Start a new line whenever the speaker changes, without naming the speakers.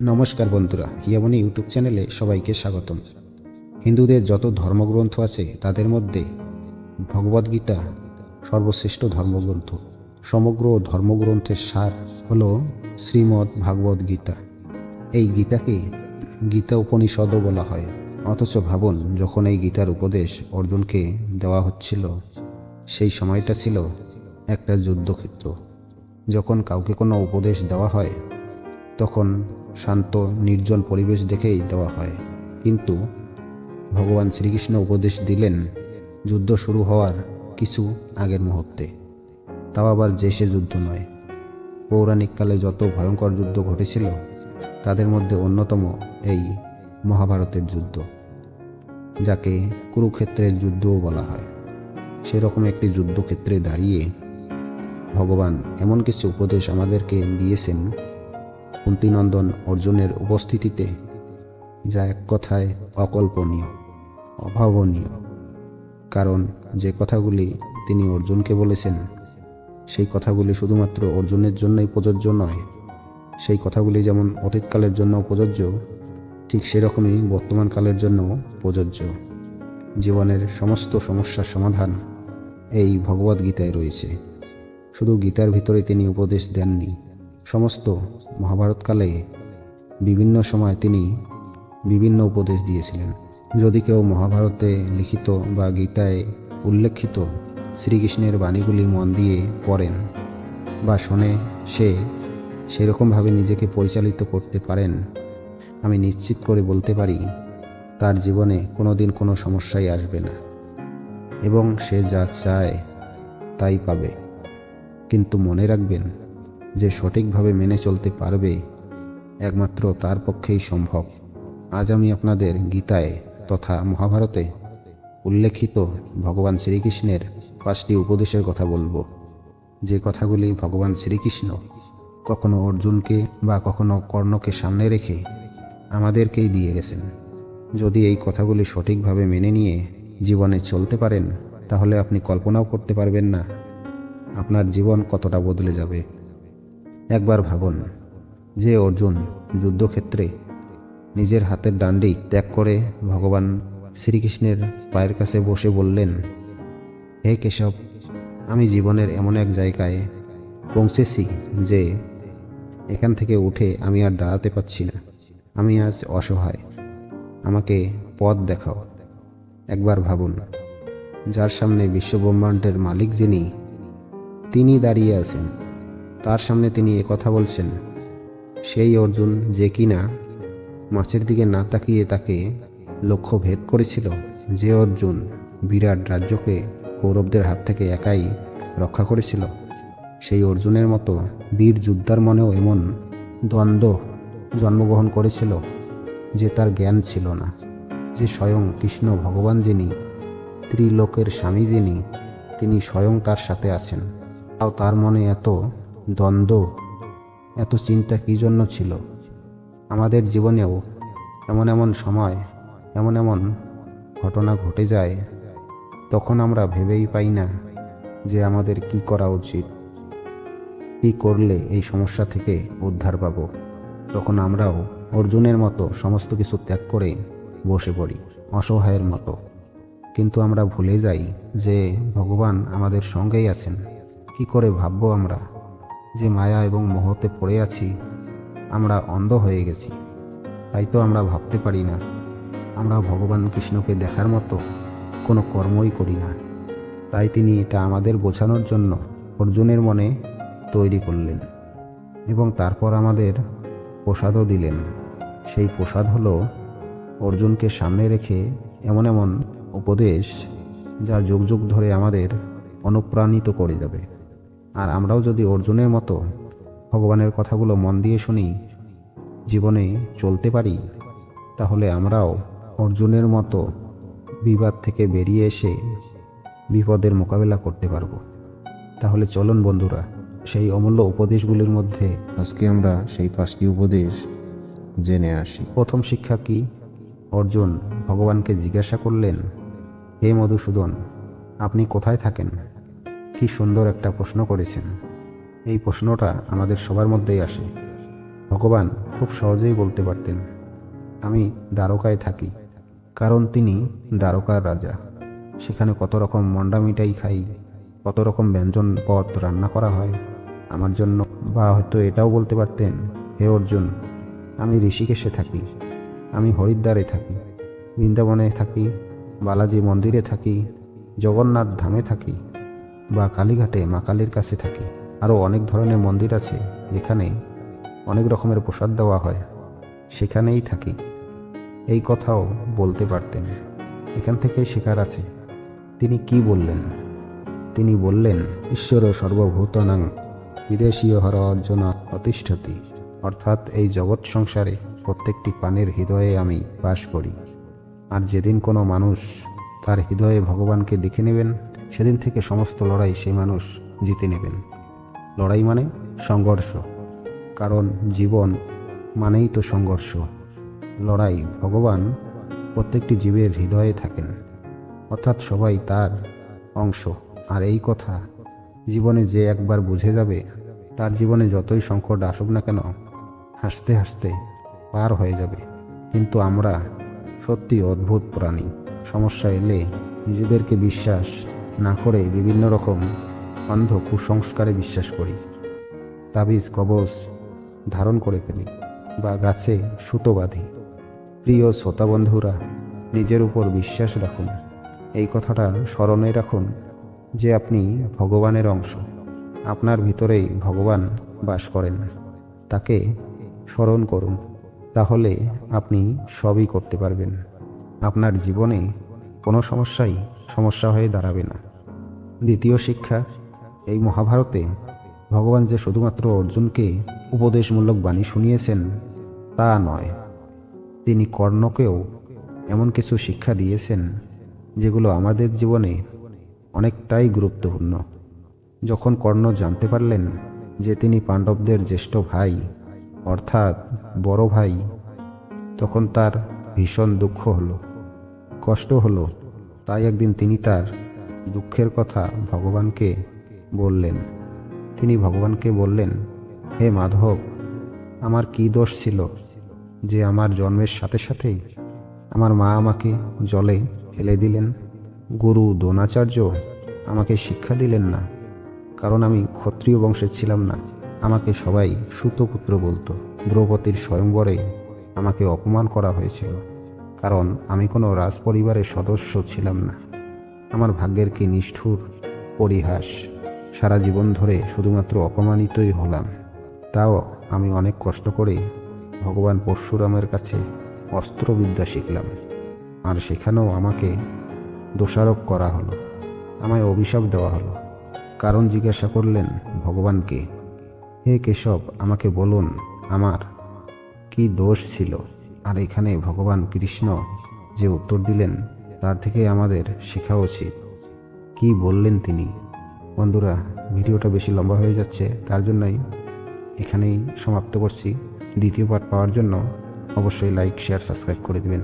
নমস্কার বন্ধুরা হিয়ামনি ইউটিউব চ্যানেলে সবাইকে স্বাগতম। হিন্দুদের যত ধর্মগ্রন্থ আছে, তাদের মধ্যে ভগবদ্গীতা সর্বশ্রেষ্ঠ ধর্মগ্রন্থ। সমগ্র ধর্মগ্রন্থের সার হল শ্রীমদ্ ভাগবত গীতা এই গীতাকে গীতা উপনিষদও বলা হয়। অথচ ভাবুন, যখন এই গীতার উপদেশ অর্জুনকে দেওয়া হচ্ছিল, সেই সময়টা ছিল একটা যুদ্ধক্ষেত্র। যখন কাউকে কোনো উপদেশ দেওয়া হয় তখন শান্ত, নির্জন পরিবেশ দেখেই দেওয়া হয়। কিন্তু ভগবান শ্রীকৃষ্ণ উপদেশ দিলেন, যুদ্ধ শুরু হওয়ার কিছু আগের মুহূর্তে। তাও আবার যে সে যুদ্ধ নয়। পৌরাণিককালে যত ভয়ঙ্কর যুদ্ধ ঘটেছিল, তাদের মধ্যে অন্যতম এই মহাভারতের যুদ্ধ, যাকে কুরুক্ষেত্রের যুদ্ধও বলা হয়। সেরকম একটি যুদ্ধক্ষেত্রে দাঁড়িয়ে ভগবান এমন কিছু উপদেশ আমাদেরকে দিয়েছেন কুন্তিনন্দন অর্জুনের উপস্থিতিতে, যা এক কথায় অকল্পনীয়, অভাবনীয়। কারণ যে কথাগুলি তিনি অর্জুনকে বলেছেন, সেই কথাগুলি শুধুমাত্র অর্জুনের জন্যই প্রযোজ্য নয়। সেই কথাগুলি যেমন অতীতকালের জন্য প্রযোজ্য, ঠিক সেরকমই বর্তমান কালের জন্য প্রযোজ্য। জীবনের সমস্ত সমস্যার সমাধান এই ভগবদ্গীতায় রয়েছে। শুধু গীতার ভিতরে তিনি উপদেশ দেননি। সমস্ত মহাভারতকালে বিভিন্ন সময় তিনি বিভিন্ন উপদেশ দিয়েছিলেন। যদি কেউ মহাভারতে লিখিত বা গীতায় উল্লেখিত শ্রীকৃষ্ণের বাণীগুলি মন দিয়ে পড়েন বা শোনে, সে সেরকমভাবে নিজেকে পরিচালিত করতে পারেন, আমি নিশ্চিত করে বলতে পারি, তার জীবনে কোনো দিন কোনো সমস্যাই আসবে না এবং সে যা চায় তাই পাবে। কিন্তু মনে রাখবেন যে সঠিকভাবে মেনে চলতে পারবে, একমাত্র তার পক্ষেই সম্ভব। আজ আমি আপনাদের গীতায় তথা মহাভারতে উল্লেখিত ভগবান শ্রীকৃষ্ণের পাঁচটি উপদেশের কথা বলব। যে কথাগুলি ভগবান শ্রীকৃষ্ণ কখনো অর্জুনকে বা কখনো কর্ণকে সামনে রেখে আমাদেরকেই দিয়ে গেছেন। যদি এই কথাগুলি সঠিকভাবে মেনে নিয়ে জীবনে চলতে পারেন, তাহলে আপনি কল্পনাও করতে পারবেন না, আপনার জীবন কতটা বদলে যাবে। একবার ভাবুন যে অর্জুন যুদ্ধক্ষেত্রে নিজের হাতের ডান্ডি ত্যাগ করে ভগবান শ্রীকৃষ্ণের পায়ের কাছে বসে বললেন, হে কেশব, আমি জীবনের এমন এক জায়গায় পৌঁছেছি যে এখান থেকে উঠে আমি আর দাঁড়াতে পারছি না। আমি আজ অসহায়। আমাকে পথ দেখাও। একবার ভাবুন, যার সামনে বিশ্বব্রহ্মাণ্ডের মালিক যিনি, তিনি দাঁড়িয়ে আছেন। তার সামনে তিনি কথা বলছেন, সেই অর্জুন যে কিনা মাছের দিকে না তাকিয়ে তাকে লক্ষ্য ভেদ করেছিল, যে অর্জুন বিরাট রাজ্যকে কৌরবদের হাত থেকে একাই রক্ষা করেছিল, সেই অর্জুনের মতো বীর যোদ্ধার মনেও এমন দ্বন্দ্ব জন্মগ্রহণ করেছিল যে তার জ্ঞান ছিল না, যে স্বয়ং কৃষ্ণ ভগবান যিনি, ত্রিলোকের স্বামী যিনি, তিনি স্বয়ং তার সাথে আছেন। তাও তার মনে এত দ্বন্দ্ব। এত চিন্তা কী জন্য ছিল? আমাদের জীবনেও এমন এমন সময়, এমন এমন ঘটনা ঘটে যায়, তখন আমরা ভেবেই পাই না যে আমাদের কি করা উচিত। কি করলে এই সমস্যা থেকে উদ্ধার পাব? তখন আমরাও অর্জুনের মতো সমস্ত কিছু ত্যাগ করে বসে পড়ি, অসহায়ের মতো। কিন্তু আমরা ভুলে যাই যে ভগবান আমাদের সঙ্গেই আছেন। কি করে ভাববো আমরা? যে মায়া এবং মোহতে পড়ে আছি, আমরা অন্ধ হয়ে গেছি। তাই তো আমরা ভাবতে পারি না। আমরা ভগবান কৃষ্ণকে দেখার মতো কোনো কর্মই করি না। তাই তিনি এটা আমাদের বোঝানোর জন্য অর্জুনের মনে তৈরি করলেন এবং তারপর আমাদের প্রসাদও দিলেন। সেই প্রসাদ হলো অর্জুনকে সামনে রেখে এমন এমন উপদেশ যা যুগ যুগ ধরে আমাদের অনুপ্রাণিত করে যাবে। আর আমরাও যদি অর্জুনের মতো ভগবানের কথাগুলো মন দিয়ে শুনি, জীবনে চলতে পারি, তাহলে আমরাও অর্জুনের মতো বিবাদ থেকে বেরিয়ে এসে বিপদের মোকাবেলা করতে পারব। তাহলে চলুন বন্ধুরা, সেই অমূল্য উপদেশগুলির মধ্যে আজকে আমরা সেই পাঁচটি উপদেশ জেনে আসি। প্রথম শিক্ষা কি? অর্জুন ভগবানকে জিজ্ঞাসা করলেন, হে মধুসূদন, আপনি কোথায় থাকেন? কি সুন্দর একটা প্রশ্ন করেছেন। এই প্রশ্নটা আমাদের সবার মধ্যেই আসে। ভগবান খুব সহজেই বলতে পারতেন, আমি দ্বারকায় থাকি, কারণ তিনি দ্বারকার রাজা। সেখানে কত রকম মন্ডা মিঠাই খাই, কত রকম ব্যঞ্জন পদ রান্না করা হয়। আমার জন্য বা হয়তো এটাও বলতে পারতেন, হে অর্জুন, আমি ঋষিকেশে থাকি, আমি হরিদ্বারে থাকি, বৃন্দাবনে থাকি, বালাজি মন্দিরে থাকি, জগন্নাথ ধামে থাকি বা কালীঘাটে মা কালীর কাছে থাকি। আরও অনেক ধরনের মন্দির আছে, যেখানে অনেক রকমের প্রসাদ দেওয়া হয়। সেখানেই থাকি। এই কথাও বলতে পারতেন। এখান থেকে শেখার আছে। তিনি কি বললেন? তিনি বললেন ঈশ্বর সর্বভূতানাং বিদেশীয় হর অর্জনা অতিষ্ঠতি অর্থাৎ এই জগৎ সংসারে প্রত্যেকটি প্রাণের হৃদয়ে আমি বাস করি। আর যেদিন কোনো মানুষ তার হৃদয়ে ভগবানকে দেখে নেবেন সেদিন থেকে সমস্ত লড়াই সেই মানুষ জিতে নেবেন। লড়াই মানে সংঘর্ষ, কারণ জীবন মানেই তো সংঘর্ষ। লড়াই ভগবান প্রত্যেকটি জীবের হৃদয়ে থাকেন, অর্থাৎ সবাই তার অংশ। আর এই কথা জীবনে যে একবার বুঝে যাবে, তার জীবনে যতই সংকট আসুক না কেন, হাসতে হাসতে পার হয়ে যাবে। কিন্তু আমরা সত্যি অদ্ভুত প্রাণী। সমস্যা এলে নিজেদেরকে বিশ্বাস না করে বিভিন্ন রকম অন্ধ কুসংস্কারে বিশ্বাস করি। তাবিজ, কবজ ধারণ করে ফেলি বা গাছে সুতো বাঁধি। প্রিয় শ্রোতা বন্ধুরা, নিজের উপর বিশ্বাস রাখুন। এই কথাটা স্মরণে রাখুন যে আপনি ভগবানের অংশ। আপনার ভিতরেই ভগবান বাস করেন। তাকে স্মরণ করুন। তাহলে আপনি সবই করতে পারবেন। আপনার জীবনে কোনো সমস্যাই সমস্যা হয়ে দাঁড়াবে না। দ্বিতীয় শিক্ষা, এই মহাভারতে ভগবান যে শুধুমাত্র অর্জুনকে উপদেশমূলক বাণী শুনিয়েছেন, তা নয়। তিনি কর্ণকেও এমন কিছু শিক্ষা দিয়েছেন, যেগুলো আমাদের জীবনে অনেকটাই গুরুত্বপূর্ণ। যখন কর্ণ জানতে পারলেন যে তিনি পাণ্ডবদের জ্যেষ্ঠ ভাই, অর্থাৎ বড় ভাই, তখন তার ভীষণ দুঃখ হলো, কষ্ট হলো, তাই একদিন তিনি তার দুঃখের কথা ভগবানকে বললেন। তিনি ভগবানকে বললেন, হে মাধব, আমার কি দোষ ছিল যে আমার জন্মের সাথে সাথেই আমার মা আমাকে জলে ফেলে দিলেন? গুরু দ্রোণাচার্য আমাকে শিক্ষা দিলেন না, কারণ আমি ক্ষত্রিয় বংশের ছিলাম না। আমাকে সবাই সুতপুত্র বলতো। দ্রৌপদীর স্বয়ংবরে আমাকে অপমান করা হয়েছিল, কারণ আমি কোনো রাজপরিবারের সদস্য ছিলাম না। আমার ভাগ্যের কি নিষ্ঠুর পরিহাস? সারা জীবন ধরে শুধুমাত্র অপমানিতই হলাম। তাও আমি অনেক কষ্ট করে ভগবান পরশুরামের কাছে অস্ত্রবিদ্যা শিখলাম। আর সেখানেও আমাকে দোষারোপ করা হলো। আমায় অভিশাপ দেওয়া হলো। কারণ জিজ্ঞাসা করলেন ভগবানকে হে কেশব, আমাকে বলুন, আমার কি দোষ ছিল? আর এখানে ভগবান কৃষ্ণ যে উত্তর দিলেন তার থেকে আমাদের শেখা উচিত। কি বললেন তিনি? বন্ধুরা, ভিডিওটা বেশি লম্বা হয়ে যাচ্ছে, তার জন্যই এখানেই সমাপ্ত করছি। দ্বিতীয় পার্ট পাওয়ার জন্য অবশ্যই লাইক শেয়ার সাবস্ক্রাইব করে দিবেন।